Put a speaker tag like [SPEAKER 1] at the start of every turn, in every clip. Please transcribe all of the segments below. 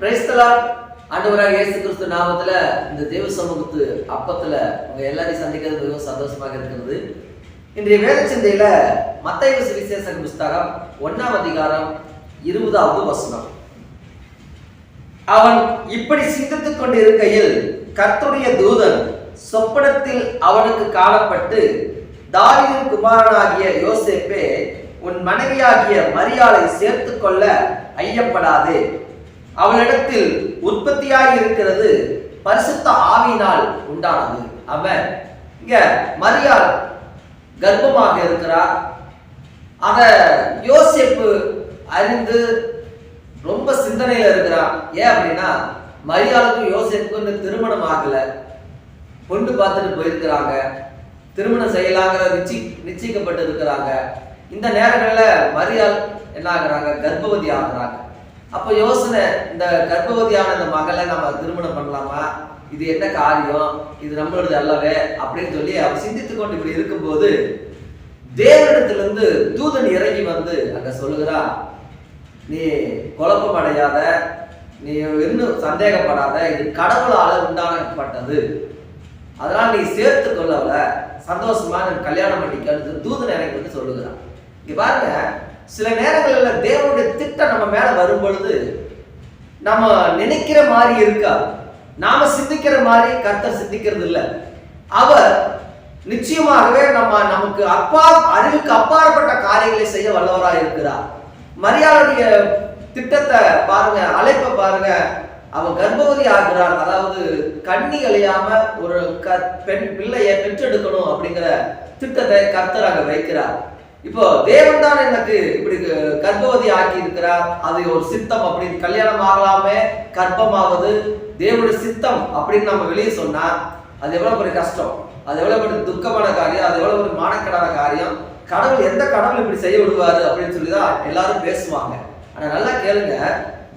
[SPEAKER 1] பிரைஸ்தலா ஆண்டவராக இயேசு கிறிஸ்து நாமத்துல இந்த தேவ சமூகத்து அப்பத்துல உங்க எல்லாரையும் சந்திக்கிறது மிகவும் சந்தோஷமாக இருக்கிறது. இன்றைய வேத சிந்தையில மத்திய சுவிசேஷ புஸ்தகம் ஒன்னாம் அதிகாரம் இருபதாவது வசனம். அவன் இப்படி சிந்தித்துக் கொண்டிருக்கையில் கர்த்துடைய தூதன் சொப்பனத்தில் அவனுக்கு காணப்பட்டு தாவீதின் குமாரனாகிய யோசேப்பே உன் மனைவியாகிய மரியாதை சேர்த்து கொள்ள ஐயப்படாதே. அவளிடத்தில் உற்பத்தியாய் இருக்கிறது பரிசுத்த ஆவியினால் உண்டானது. அவன் இங்க மரியாள் கர்ப்பமாக இருக்கிறார். அத யோசிப்பு அறிந்து ரொம்ப சிந்தனையில இருக்கிறான். ஏன் அப்படின்னா மரியாளுக்கும் யோசிப்புக்கும் திருமணம் ஆகல. கொண்டு பார்த்துட்டு போயிருக்கிறாங்க. திருமணம் செய்யலாங்கிற நிச்சி நிச்சயிக்கப்பட்டு இருக்கிறாங்க இந்த நேரங்களில் மரியாள் என்ன ஆகுறாங்க? கர்ப்பவதி ஆகுறாங்க. அப்போ யோசனை இந்த கர்ப்பவதியான இந்த மகளை நம்ம திருமணம் பண்ணலாமா? இது என்ன காரியம்? இது நம்மளோட அல்லவே அப்படின்னு சொல்லி அவர் சிந்தித்து கொண்டு இப்படி இருக்கும்போது தேவனிடத்திலிருந்து தூதன் இறங்கி வந்து அங்க சொல்லுகிறா நீ குழப்பம் அடையாத நீ இன்னும் சந்தேகப்படாத இது கடவுளால உண்டானப்பட்டது அதனால் நீ சேர்த்து கொள்ளவல சந்தோஷமா கல்யாணம் பண்ணிக்கன்னு தூதன் இறங்கி வந்து சொல்லுகிறான் இங்க பாருங்க சில நேரங்களில் தேவனுடைய திட்டம் நம்ம மேல வரும் பொழுது நம்ம நினைக்கிற மாதிரி இருக்கா? நாம சிந்திக்கிற மாதிரி கர்த்தர் சிந்திக்கிறது இல்லை. அவர் நிச்சயமாகவே நம்ம நமக்கு அப்பா அறிவுக்கு அப்பாற்பட்ட காரியங்களை செய்ய வல்லவராக இருக்கிறார். மரியாதைய திட்டத்தை பாருங்க அழைப்பை பாருங்க. அவன் கர்ப்பவதி ஆகிறார். அதாவது கண்ணி அழியாம ஒரு க பெண் பிள்ளையை பெற்றெடுக்கணும் அப்படிங்கிற திட்டத்தை கர்த்தர் அங்க வைக்கிறார். இப்போ தேவன் தான் எனக்கு இப்படி கர்ப்பவதி ஆக்கி இருக்கிறார் அது ஒரு சித்தம் அப்படின்னு கல்யாணம் ஆகலாமே கர்ப்பமாவது தேவனுடைய சித்தம் அப்படின்னு நம்ம வெளியே சொன்னா அது எவ்வளவு பெரிய கஷ்டம். அது எவ்வளவு பெரிய துக்கமான காரியம் அது எவ்வளவு பெரிய மானக்கடான காரியம். கடவுள் எந்த கடவுள் இப்படி செய்ய விடுவாரு அப்படின்னு சொல்லி தான் எல்லாரும் பேசுவாங்க. ஆனா நல்லா கேளுங்க.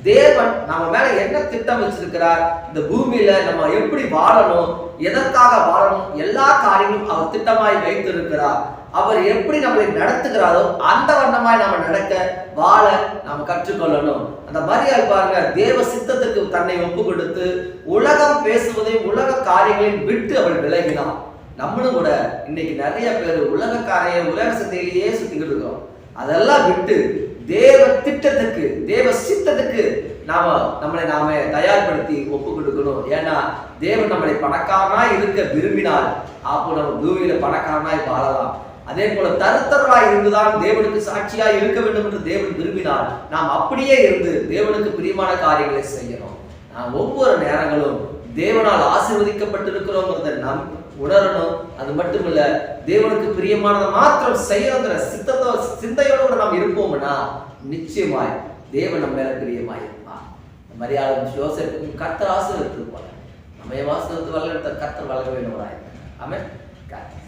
[SPEAKER 1] தேவன் நம்ம மேல என்ன திட்டம் வச்சிருக்கிறார்? இந்த பூமியில நம்ம எப்படி வாழணும்? எதற்காக வாழணும்? எல்லா காரியங்களும் அவர் திட்டமாய் வைத்திருக்கிறார். அவர் எப்படி நம்மளை நடத்துகிறாரோ அந்த வண்ணமாய் நாம நடக்க வாழ நாம் கற்றுக்கொள்ளணும். அந்த மரியாதை பாருங்க தேவ சித்தத்துக்கு தன்னை ஒப்பு கொடுத்து உலகம் பேசுவதையும் உலக காரியங்களையும் விட்டு அவள் விலகினான் நம்மளும் கூட இன்னைக்கு நிறைய பேர் உலக காரிய உலக சந்தையிலேயே சுத்திக்கிட்டு இருக்கோம். அதெல்லாம் விட்டு தேவ திட்டத்துக்கு தேவ சித்தத்துக்கு நாம நம்மளை நாம தயார்படுத்தி ஒப்பு கொடுக்கணும் ஏன்னா தேவன் நம்மளை பணக்காரனா இருக்க விரும்பினால் அப்போ நம்ம பூமியில பணக்காரனாய் வாழலாம். அதே போல தருத்தராய் இருந்துதான் தேவனுக்கு சாட்சியாய் இருக்க வேண்டும் என்று தேவன் விரும்பினால் நாம் அப்படியே இருந்து தேவனுக்கு பிரியமான காரியங்களை செய்யணும். நாம் ஒவ்வொரு நேரங்களும் தேவனால் ஆசீர்வதிக்கப்பட்டிருக்கிறோங்கிறத நம் உணரணும். அது மட்டுமல்ல தேவனுக்கு பிரியமானதை மாத்திரம் செய்யணுங்கிற சித்தத்தோ சிந்தையோடு கூட நாம் இருப்போம்னா நிச்சயமாய் தேவன் நம்ம மேல பிரியமாய் இருப்பார். மரியாதை யோசேப்புக்கும் கத்தர் ஆசீர்வதித்து போல நம்ம ஆசீர்வத்து வளர்த்த கத்தர் வளர வேண்டும் ஆமே கத்தர்